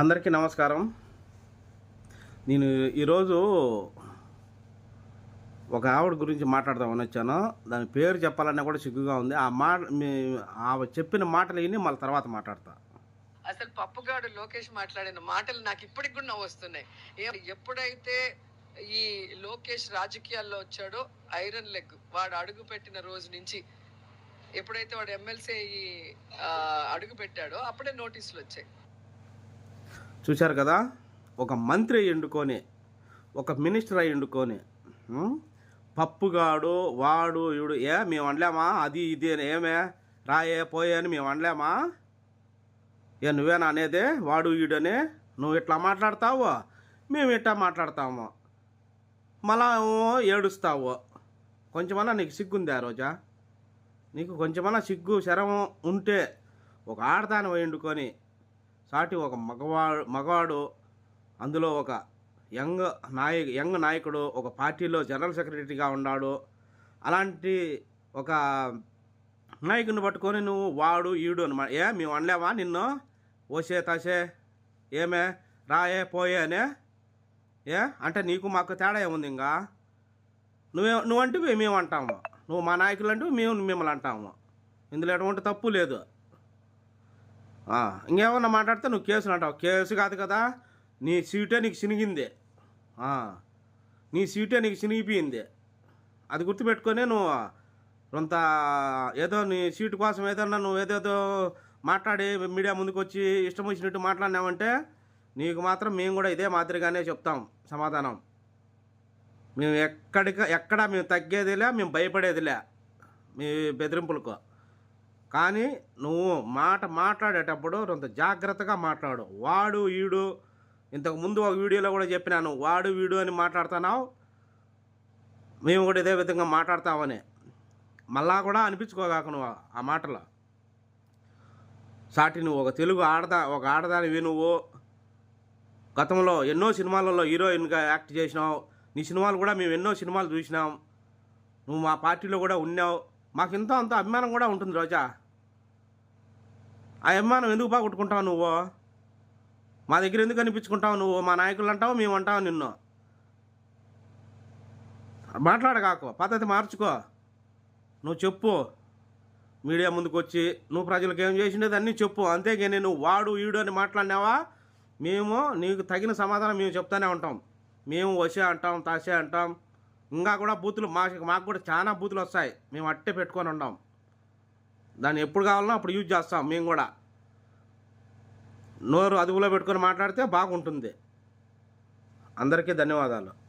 అందరికీ నమస్కారం. నేను ఈరోజు ఒక ఆవిడ గురించి మాట్లాడదామని వచ్చాను. దాని పేరు చెప్పాలన్నా కూడా సిగ్గుగా ఉంది. ఆ మాట మీ ఆవిడ చెప్పిన మాటలు విని మళ్ళీ తర్వాత మాట్లాడతా. అసలు పప్పుగాడు లోకేష్ మాట్లాడిన మాటలు నాకు ఇప్పటికి కూడా వస్తున్నాయి. ఎప్పుడైతే ఈ లోకేష్ రాజకీయాల్లో వచ్చాడో ఐరన్ లెగ్ వాడు అడుగు పెట్టిన రోజు నుంచి ఎప్పుడైతే వాడు ఎమ్మెల్సీ అడుగు పెట్టాడో అప్పుడే నోటీసులు వచ్చాయి. చూశారు కదా? ఒక మంత్రి ఎండుకొని ఒక మినిస్టర్ అయి ఎండుకొని పప్పుగాడు వాడు ఈడు ఏ మేము అనలేమా అది ఇది అని ఏమే? రాయే పోయే అని మేము అనలేమా ఏ నువ్వేనా అనేది? వాడు ఈడని నువ్వు ఇట్లా మాట్లాడతావు? మేము ఇట్లా మాట్లాడతాము. మళ్ళా ఏడుస్తావు. కొంచెమన్నా నీకు సిగ్గుంది ఆ రోజా? నీకు కొంచెమన్నా సిగ్గు శరం ఉంటే ఒక ఆడదాని వండుకొని సాటి ఒక మగవాడు మగవాడు అందులో ఒక యంగ్ నాయ యంగ్ నాయకుడు ఒక పార్టీలో జనరల్ సెక్రటరీగా ఉన్నాడు. అలాంటి ఒక నాయకుని పట్టుకొని నువ్వు వాడు ఈడు అనమాట ఏ మేము అనలేవా నిన్ను? ఓసే తాసే ఏమే? రాయే పోయే అనే? ఏ అంటే నీకు మాకు తేడా ఏముంది ఇంకా? నువ్వే నువ్వంటే మేము అంటాము నువ్వు మా నాయకులు అంటే మేము మిమ్మల్ని అంటాము. ఇందులో ఎటువంటి తప్పు లేదు. ఇంకేమన్నా మాట్లాడితే నువ్వు కేసులు అంటావు కేసు కాదు కదా నీ సీటే నీకు చినిగింది నీ సీటే నీకు చినిగిపోయింది అది గుర్తుపెట్టుకొని నువ్వు కొంత ఏదో నీ సీటు కోసం ఏదన్నా నువ్వు ఏదేదో మాట్లాడి మీడియా ముందుకు వచ్చి ఇష్టం వచ్చినట్టు మాట్లాడినావంటే నీకు మాత్రం మేము కూడా ఇదే మాదిరిగానే చెప్తాం సమాధానం. మేము ఎక్కడికి ఎక్కడ మేము తగ్గేదిలే మేము భయపడేదిలే మీ బెదిరింపులకు. కానీ నువ్వు మాట మాట్లాడేటప్పుడు కొంత జాగ్రత్తగా మాట్లాడు. వాడు వీడు. ఇంతకు ముందు ఒక వీడియోలో కూడా చెప్పినాను వాడు వీడు అని మాట్లాడుతున్నావు. మేము కూడా ఇదే విధంగా మాట్లాడతామని. మళ్ళా కూడా అనిపించుకోగాక నువ్వు ఆ మాటలు. సాటి నువ్వు ఒక తెలుగు ఆడదా ఒక ఆడదానివి నువ్వు. గతంలో ఎన్నో సినిమాలలో హీరోయిన్గా యాక్ట్ చేసినావు. నీ సినిమాలు కూడా మేము ఎన్నో సినిమాలు చూసినాం. నువ్వు మా పార్టీలో కూడా ఉన్నావు. మాకు ఇంత అంత అభిమానం కూడా ఉంటుంది రోజా. ఆ అభిమానం ఎందుకు బాగొట్టుకుంటావు నువ్వు? మా దగ్గర ఎందుకు అనిపించుకుంటావు నువ్వు? మా నాయకులు అంటావు మేము అంటావు నిన్ను. మాట్లాడగాకు పద్ధతి మార్చుకో. నువ్వు చెప్పు. మీడియా ముందుకు వచ్చి నువ్వు ప్రజలకు ఏం చేసినది అన్నీ చెప్పు. అంతేగాని నువ్వు వాడు ఈడు అని మాట్లాడినావా? మేము నీకు తగిన సమాధానం మేము చెప్తానే ఉంటాం. మేము వసే అంటాం తాసే అంటాం. ఇంకా కూడా బూతులు మా మాకు కూడా చాలా బూతులు వస్తాయి. మేము అట్టే పెట్టుకొని ఉంటాం దాన్ని ఎప్పుడు కావాలన్నా అప్పుడు యూజ్ చేస్తాం మేము కూడా. నోరు అదుపులో పెట్టుకొని మాట్లాడితే బాగుంటుంది. అందరికీ ధన్యవాదాలు.